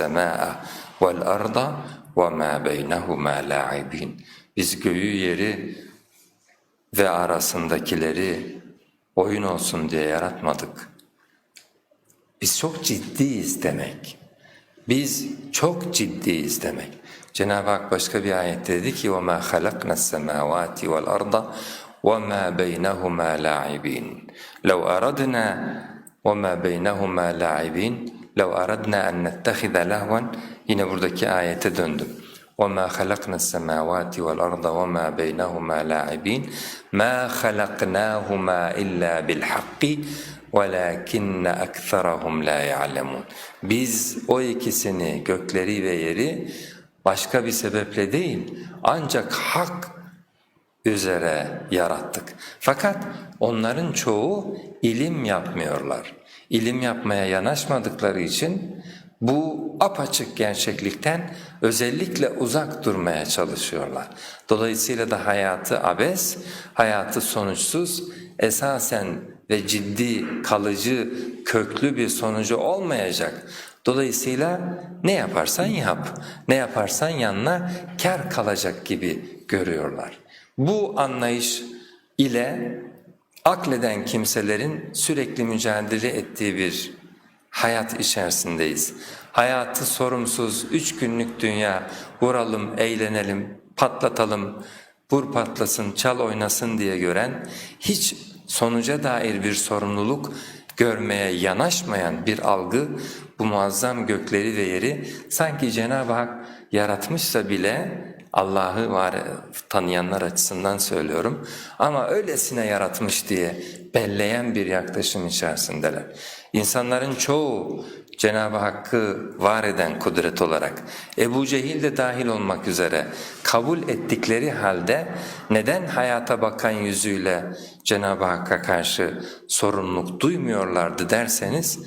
السماء والأرض وما بينهما لاعبين Biz göğü yeri ve arasındakileri oyun olsun diye yaratmadık. Biz çok ciddiyiz demek. Biz çok ciddiyiz demek. Cenab-ı Hak başka bir ayette dedi ki وَمَا خَلَقْنَا السَّمَاوَاتِ وَالْأَرْضَ وَمَا بَيْنَهُمَا لَاعِبِينَ لَوْ أَرَدْنَا وَمَا بَيْنَهُمَا لَاعِبِينَ لَوْ أَرَدْنَا أَنْ نَتَّخِذَ لَهْوًا Yine buradaki ayete döndüm. وَمَا خَلَقْنَا السَّمَاوَاتِ وَالْأَرْضَ وَمَا بَيْنَهُمَا لَاعِبِينَ مَا خَلَقْنَاهُمَا إِلَّا بِالْحَقِّ وَلَكِنَّ أَكْثَرَهُمْ لَا يَعْلَمُونَ Biz o ikisini, gökleri ve yeri başka bir sebeple değil, ancak hak üzere yarattık. Fakat onların çoğu ilim yapmıyorlar. İlim yapmaya yanaşmadıkları için bu apaçık gerçeklikten özellikle uzak durmaya çalışıyorlar. Dolayısıyla da hayatı abes, hayatı sonuçsuz, esasen ve ciddi, kalıcı, köklü bir sonucu olmayacak. Dolayısıyla ne yaparsan yap, ne yaparsan yanına kar kalacak gibi görüyorlar. Bu anlayış ile akleden kimselerin sürekli mücadele ettiği bir hayat içerisindeyiz. Hayatı sorumsuz, üç günlük dünya, vuralım, eğlenelim, patlatalım, vur patlasın, çal oynasın diye gören, hiç sonuca dair bir sorumluluk görmeye yanaşmayan bir algı, bu muazzam gökleri ve yeri sanki Cenab-ı Hak yaratmışsa bile Allah'ı var tanıyanlar açısından söylüyorum ama öylesine yaratmış diye belleyen bir yaklaşım içerisindeler. İnsanların çoğu Cenab-ı Hakk'ı var eden kudret olarak Ebu Cehil de dahil olmak üzere kabul ettikleri halde neden hayata bakan yüzüyle Cenab-ı Hakk'a karşı sorumluluk duymuyorlardı derseniz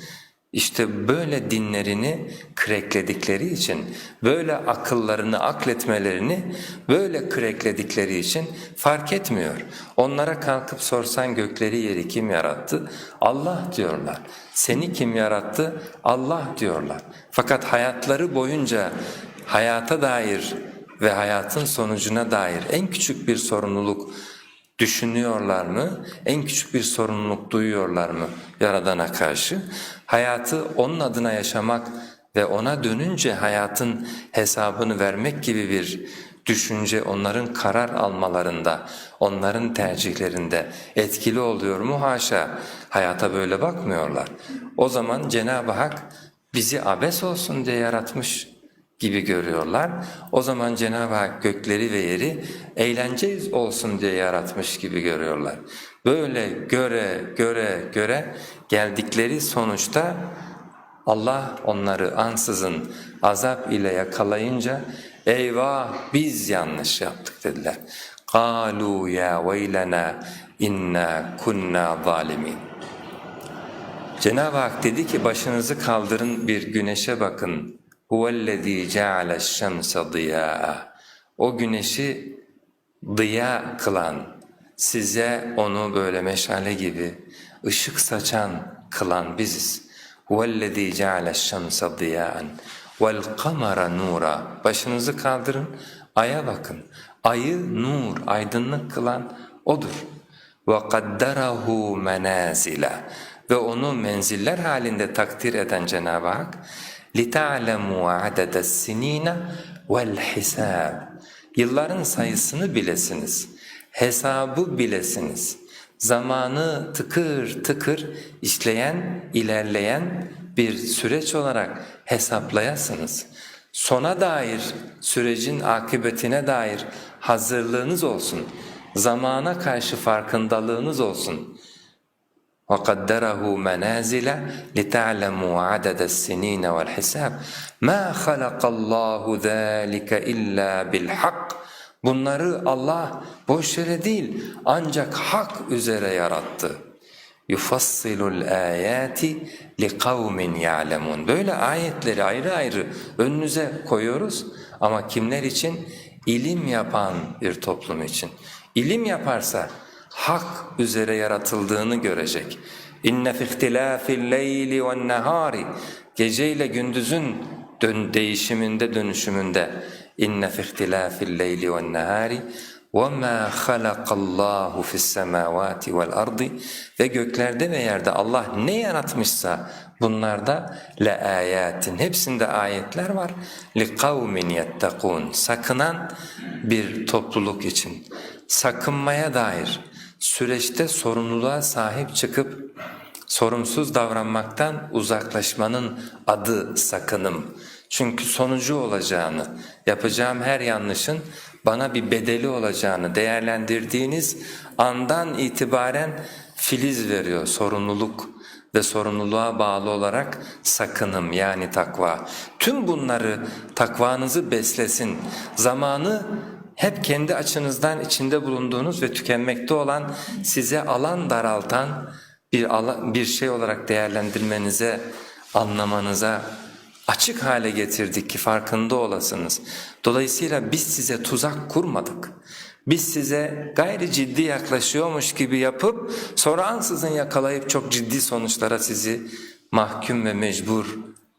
işte böyle dinlerini krekledikleri için, böyle akıllarını akletmelerini böyle krekledikleri için fark etmiyor. Onlara kalkıp sorsan gökleri yeri kim yarattı? Allah diyorlar. Seni kim yarattı? Allah diyorlar. Fakat hayatları boyunca hayata dair ve hayatın sonucuna dair en küçük bir sorumluluk düşünüyorlar mı? En küçük bir sorumluluk duyuyorlar mı Yaradan'a karşı? Hayatı onun adına yaşamak ve ona dönünce hayatın hesabını vermek gibi bir düşünce onların karar almalarında, onların tercihlerinde etkili oluyor mu? Haşa, hayata böyle bakmıyorlar. O zaman Cenab-ı Hak bizi abes olsun diye yaratmış gibi görüyorlar. O zaman Cenab-ı Hak gökleri ve yeri eğlence olsun diye yaratmış gibi görüyorlar. Böyle göre göre göre geldikleri sonuçta Allah onları ansızın azap ile yakalayınca eyvah biz yanlış yaptık dediler. قَالُوا يَا وَيْلَنَا اِنَّا كُنَّا ظَالِمِينَ Cenab-ı Hak dedi ki başınızı kaldırın bir güneşe bakın. هُوَالَّذ۪ي جَعَلَ الشَّمْسَ ضِيَاءً O güneşi dıya kılan, size onu böyle meşale gibi ışık saçan kılan biziz. هُوَالَّذ۪ي جَعَلَ الشَّمْسَ ضِيَاءً وَالْقَمَرَ نُورًا Başınızı kaldırın, aya bakın. Ayı nur, aydınlık kılan O'dur. وَقَدَّرَهُ مَنَازِلًا Ve onu menziller halinde takdir eden Cenab-ı Hak لِتَعْلَمُوا عَدَدَ السِّن۪ينَ وَالْحِسَابِ Yılların sayısını bilesiniz, hesabı bilesiniz. Zamanı tıkır tıkır işleyen, ilerleyen bir süreç olarak hesaplayasınız. Sona dair, sürecin akıbetine dair hazırlığınız olsun. Zamana karşı farkındalığınız olsun. وَقَدَّرَهُ مَنَازِلَ لِتَعْلَمُوا عَدَدَ السِّنِينَ وَالْحِسَابِ مَا خَلَقَ اللّٰهُ ذَٰلِكَ إِلَّا بِالْحَقِّ Bunları Allah boş yere değil ancak hak üzere yarattı. يُفَصِّلُ الْآيَاتِ لِقَوْمٍ يَعْلَمُونَ Böyle ayetleri ayrı ayrı önünüze koyuyoruz ama kimler için? İlim yapan bir toplum için. İlim yaparsa hak üzere yaratıldığını görecek. İnne fi ihtilafil leyli ven nahari Gece ile gündüzün dön değişiminde dönüşümünde inne fi ihtilafil leyli ven nehari وَمَا خَلَقَ اللّٰهُ فِي السَّمَاوَاتِ وَالْأَرْضِ Ve göklerde ve yerde Allah ne yaratmışsa bunlarda لَآيَاتٍ Hepsinde ayetler var. لِقَوْمٍ يَتَّقُونَ Sakınan bir topluluk için. Sakınmaya dair süreçte sorumluluğa sahip çıkıp sorumsuz davranmaktan uzaklaşmanın adı sakınım. Çünkü sonucu olacağını, yapacağım her yanlışın bana bir bedeli olacağını değerlendirdiğiniz andan itibaren filiz veriyor sorumluluk ve sorumluluğa bağlı olarak sakınım yani takva. Tüm bunları takvanızı beslesin. Zamanı hep kendi açınızdan içinde bulunduğunuz ve tükenmekte olan size alan daraltan bir, bir şey olarak değerlendirmenize, anlamanıza açık hale getirdik ki farkında olasınız. Dolayısıyla biz size tuzak kurmadık. Biz size gayri ciddi yaklaşıyormuş gibi yapıp sonra ansızın yakalayıp çok ciddi sonuçlara sizi mahkum ve mecbur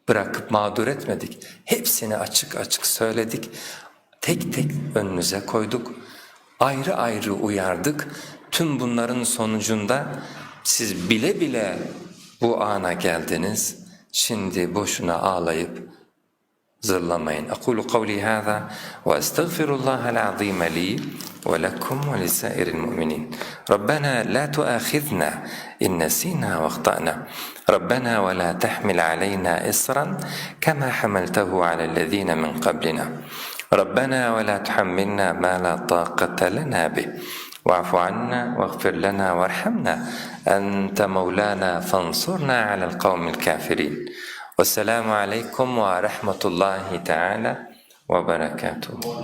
bırakıp mağdur etmedik. Hepsini açık açık söyledik. Tek tek önünüze koyduk. Ayrı ayrı uyardık. Tüm bunların sonucunda siz bile bile bu ana geldiniz. Şimdi boşuna ağlayıp zırlamayın. Aqulu kavli hâzâ ve estağfirullâhel azîm li ve lekum ve lisâiril mu'minin. Rabbena la tuâkhidna in nesînâ ve akhtâna. Rabbena ve la tahmil aleyna isran kema hamaltehu alellezîne min qablina. ربنا ولا تحملنا ما لا طاقة لنا به. واعف عنا واغفر لنا وارحمنا. أنت مولانا فانصرنا على القوم الكافرين. والسلام عليكم ورحمة الله تعالى وبركاته.